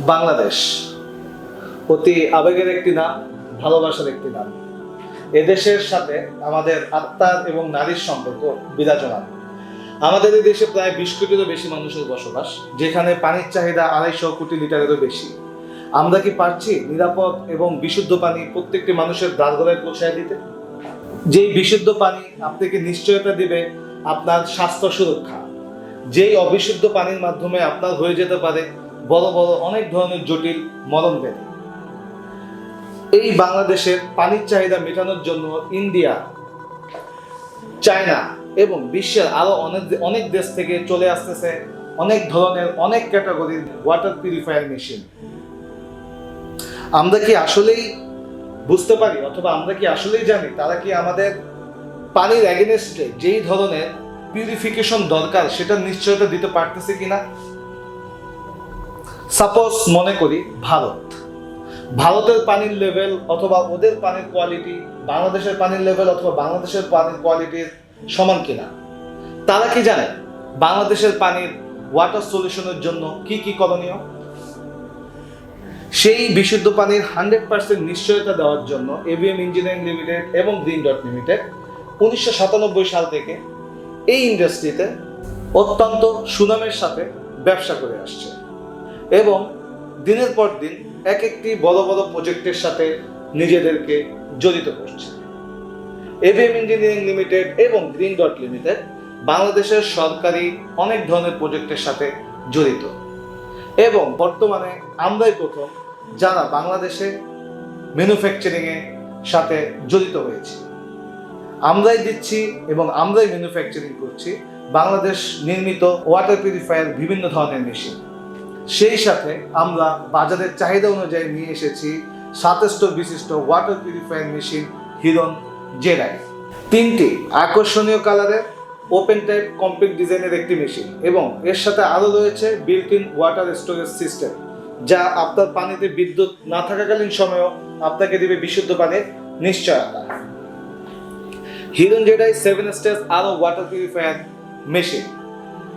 বাংলাদেশ। অতি আবেগের একটি নাম, ভালোবাসার একটি নাম। এদেশের সাথে আমাদের আত্মার এবং নারীর সম্পর্ক বিরাজমান। আমাদের এই দেশে প্রায় বিশ কোটিরও বেশি মানুষের বসবাস, যেখানে পানির চাহিদা আড়াইশো কোটি লিটারেরও বেশি। আমরা কি পারছি নিরাপদ এবং বিশুদ্ধ পানি প্রত্যেকটি মানুষের দ্বারগোড়ায় পৌঁছায় দিতে? যেই বিশুদ্ধ পানি আপনাকে নিশ্চয়তা দিবে আপনার স্বাস্থ্য সুরক্ষা। যেই অবিশুদ্ধ পানির মাধ্যমে আপনার হয়ে যেতে পারে বড় বড় অনেক ধরনের জটিল মরণ ব্যাধি এই বাংলাদেশের পানির চাহিদা মেটানোর জন্য ইন্ডিয়া, চায়না এবং বিশ্বের আরও অনেক অনেক দেশ থেকে চলে আসতেছে অনেক ধরনের, অনেক ক্যাটাগরির ওয়াটার পিউরিফায়ার মেশিন আমরা কি আসলেই বুঝতে পারি অথবা আমরা কি আসলেই জানি তারা কি আমাদের পানির অ্যাগেনেস্টে যেই ধরনের পিউরিফিকেশন দরকার সেটা নিশ্চয়তা দিতে পারতেছে কিনা? সাপোজ মনে করি ভারত। ভারতের পানির লেভেল অথবা ওদের পানির কোয়ালিটি বাংলাদেশের পানির লেভেল অথবা বাংলাদেশের পানির কোয়ালিটির সমান কিনা? তারা কি জানে? বাংলাদেশের পানির ওয়াটার সলিউশনের জন্য কি কি করণীয়? সেই বিশুদ্ধ পানির হান্ড্রেড পার্সেন্ট নিশ্চয়তা দেওয়ার জন্য এভিএম ইঞ্জিনিয়ারিং লিমিটেড এবং গ্রিন ডট লিমিটেড উনিশশো সাতানব্বই সাল থেকে এই ইন্ডাস্ট্রিতে অত্যন্ত সুনামের সাথে ব্যবসা করে আসছে। এবং দিনের পর দিন এক একটি বড় বড় প্রজেক্টের সাথে নিজেদেরকে জড়িত করছে। এভিএম ইঞ্জিনিয়ারিং লিমিটেড এবং গ্রিন ডট লিমিটেড বাংলাদেশের সরকারি অনেক ধরনের প্রজেক্টের সাথে জড়িত। এবং বর্তমানে আমরাই প্রথম যারা বাংলাদেশে ম্যানুফ্যাকচারিংয়ের সাথে জড়িত হয়েছি। আমরাই দিচ্ছি এবং আমরাই ম্যানুফ্যাকচারিং করছি বাংলাদেশ নির্মিত ওয়াটার পিউরিফায়ার বিভিন্ন ধরনের মেশিন সেই সাথে আমরা বাজারের চাহিদা অনুযায়ী নিয়ে এসেছি সাতষ্ট বিশিষ্ট ওয়াটার পিউরিফায়ার মেশিন হিরন জেরাই তিনটি আকর্ষণীয় কালারের ওপেন টাইপ কম্প্যাক্ট ডিজাইনের একটি মেশিন এবং এর সাথে আরও রয়েছে built in water storage system যা আপনার পানিতে বিদ্যুৎ না থাকাকালীন সময়েও আপনাকে দিবে বিশুদ্ধ পানির নিশ্চয়তা। হিরন জেডাই সেভেন স্টেজ আরও ওয়াটার পিউরিফায়ার মেশিন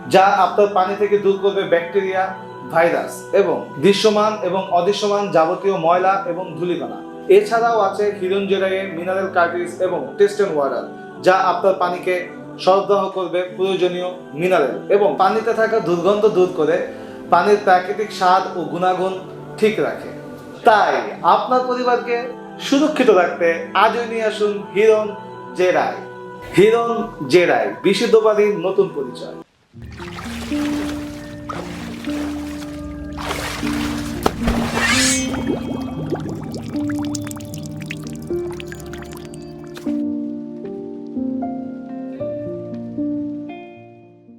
যা আপনার পানি থেকে দূর করবে ব্যাকটেরিয়া ভাইরাস এবং দৃশ্যমান এবং অদৃশ্যমান যাবতীয় ময়লা এবং ধূলিকণা। এছাড়াও আছে হিরন জেরাইয়ের মিনারেল কার্টিস এবং টেস্ট অ্যান্ড ওয়াটার যা আপনার পানিকে সরবরাহ করবে প্রয়োজনীয় মিনারেল এবং পানিতে থাকা দুর্গন্ধ দূর করে পানির প্রাকৃতিক স্বাদ ও গুণাগুণ ঠিক রাখে। তাই আপনার পরিবারকে সুরক্ষিত রাখতে আজই নিয়ে আসুন হিরন জেরাই। হিরন জেরাই বিশুদ্ধ পানির নতুন পরিচয়।